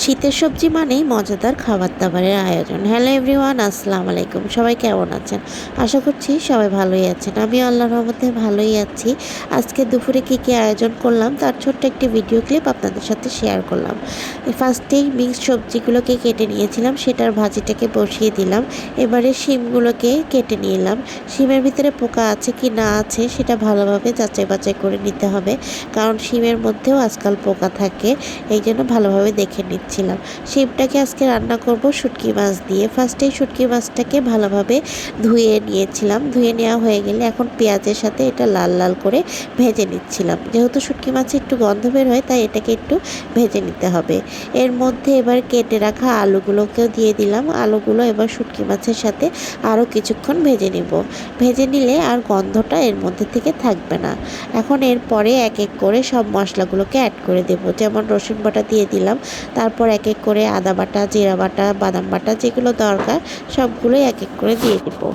শীতের সবজি মানেই মজাদার খাবার দাবারের আয়োজন। হ্যালো এভরিওয়ান, আসসালামু আলাইকুম। সবাই কেমন আছেন? আশা করছি সবাই ভালোই আছেন। আমি আল্লাহর রহমতে ভালোই আছি। আজকে দুপুরে কী কী আয়োজন করলাম তার ছোট্ট একটি ভিডিও ক্লিপ আপনাদের সাথে শেয়ার করলাম। ফার্স্টেই মিক্সড সবজিগুলোকে কেটে নিয়েছিলাম, সেটার ভাজিটাকে বসিয়ে দিলাম। এবারে শিমগুলোকে কেটে নিলাম। শিমের ভিতরে পোকা আছে কি না আছে সেটা ভালোভাবে যাচাই বাছাই করে নিতে হবে। কারণ শিমের মধ্যেও আজকাল পোকা থাকে এই জন্য ভালোভাবে দেখে নিচ্ছিলাম শিমটাকে আজকে রান্না করব শুটকি মাছ দিয়ে। ফার্স্টেই শুটকি মাছটাকে ভালোভাবে ধুয়ে নিয়েছিলাম। ধুয়ে নেওয়া হয়ে গেলে এখন পেঁয়াজের সাথে এটা লাল লাল করে ভেজে নিচ্ছিলাম। যেহেতু শুটকি মাছে একটু গন্ধ বের হয়, তাই এটাকে একটু ভেজে নিতে হবে। এর মধ্যে এবার কেটে রাখা আলুগুলোকেও দিয়ে দিলাম। আলুগুলো এবার শুটকি মাছের সাথে আরও কিছুক্ষণ ভেজে নিব। ভেজে নিলে আর গন্ধটা এর মধ্যে থেকে থাকবে না। এখন এরপরে এক এক করে সব মশলাগুলোকে অ্যাড করে দেব। যেমন রসুন বাটা দিয়ে দিলাম তারপর এক এক করে আদা বাটা, জিরা বাটা, বাদাম বাটা যেগুলো দরকার সবগুলোই এক এক করে দিয়ে দেবো।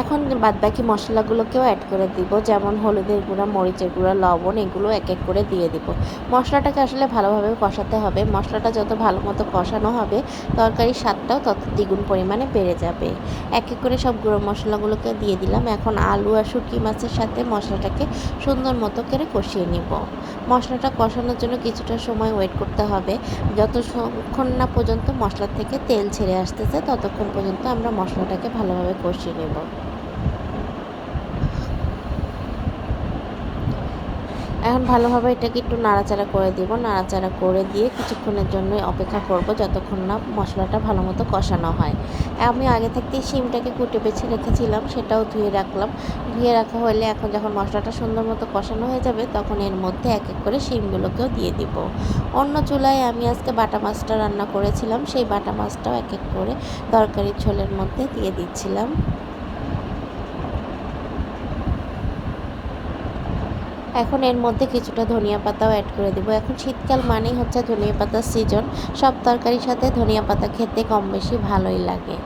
এখন বাদবাকি মশলাগুলোকেও অ্যাড করে দিব, যেমন হলুদের গুঁড়া, মরিচের গুঁড়া, লবণ, এগুলো এক এক করে দিয়ে দিব। মশলাটাকে আসলে ভালোভাবে কষাতে হবে। মশলাটা যত ভালো মতো কষানো হবে, তরকারির স্বাদটাও তত দ্বিগুণ পরিমাণে বেড়ে যাবে। এক এক করে সব গুঁড়ো মশলাগুলোকে দিয়ে দিলাম। এখন আলু আর শুটকি মাছের সাথে মশলাটাকে সুন্দর মতো করে কষিয়ে নিব। মশলাটা কষানোর জন্য কিছুটা সময় ওয়েট করতে হবে। যতক্ষণ না পর্যন্ত মশলা থেকে তেল ছেড়ে আসতেছে, ততক্ষণ পর্যন্ত আমরা মশলাটাকে ভালোভাবে কষিয়ে নেব। এখন ভালোভাবে এটাকে একটু নাড়াচাড়া করে দিব। নাড়াচাড়া করে দিয়ে কিছুক্ষণের জন্য অপেক্ষা করব যতক্ষণ না মশলাটা ভালো মতো কষানো হয়। আমি আগে থাকতেই শিমটাকে কুটে বেছে রেখেছিলাম, সেটাও ধুয়ে রাখলাম। ধুয়ে রাখা হলে এখন যখন মশলাটা সুন্দর মতো কষানো হয়ে যাবে, তখন এর মধ্যে এক এক করে শিমগুলোকেও দিয়ে দিব। অন্য চুলায় আমি আজকে বাটা মাছটা রান্না করেছিলাম, সেই বাটা মাছটাও এক এক করে তরকারির ঝোলের মধ্যে দিয়ে দিচ্ছিলাম। এখন এর মধ্যে কিছুটা ধনিয়া পাতাও অ্যাড করে দেবো। এখন শীতকাল মানেই হচ্ছে ধনিয়া পাতার সিজন সব তরকারির সাথে ধনিয়া পাতা খেতে কম বেশি ভালোই লাগে।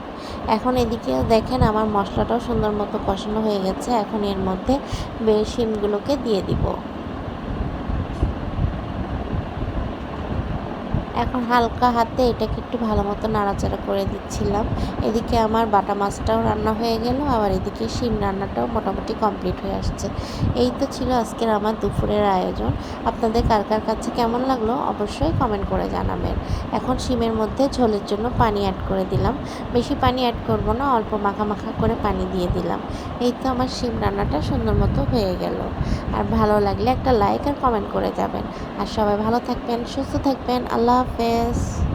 এখন এদিকে দেখেন আমার মশলাটাও সুন্দর মতো কষানো হয়ে গেছে। এখন এর মধ্যে শিমগুলোকে দিয়ে দিব। এখন হালকা হাতে এটাকে একটু ভালো মতো নাড়াচাড়া করে দিচ্ছিলাম। এদিকে আমার বাটা মাছটাও রান্না হয়ে গেল, আবার এদিকে শিম রান্নাটাও মোটামুটি কমপ্লিট হয়ে আসছে। এই তো ছিল আজকের আমার দুপুরের আয়োজন। আপনাদের কার কার কাছে কেমন লাগল অবশ্যই কমেন্ট করে জানাবেন। এখন শিমের মধ্যে ঝোলের জন্য পানি অ্যাড করে দিলাম। বেশি পানি অ্যাড করব না, অল্প মাখা মাখা করে পানি দিয়ে দিলাম। এই তো আমার শিম রান্নাটা সুন্দর মতো হয়ে গেল। আর ভালো লাগলে একটা লাইক আর কমেন্ট করে যাবেন। আর সবাই ভালো থাকবেন, সুস্থ থাকবেন, আল্লাহ office.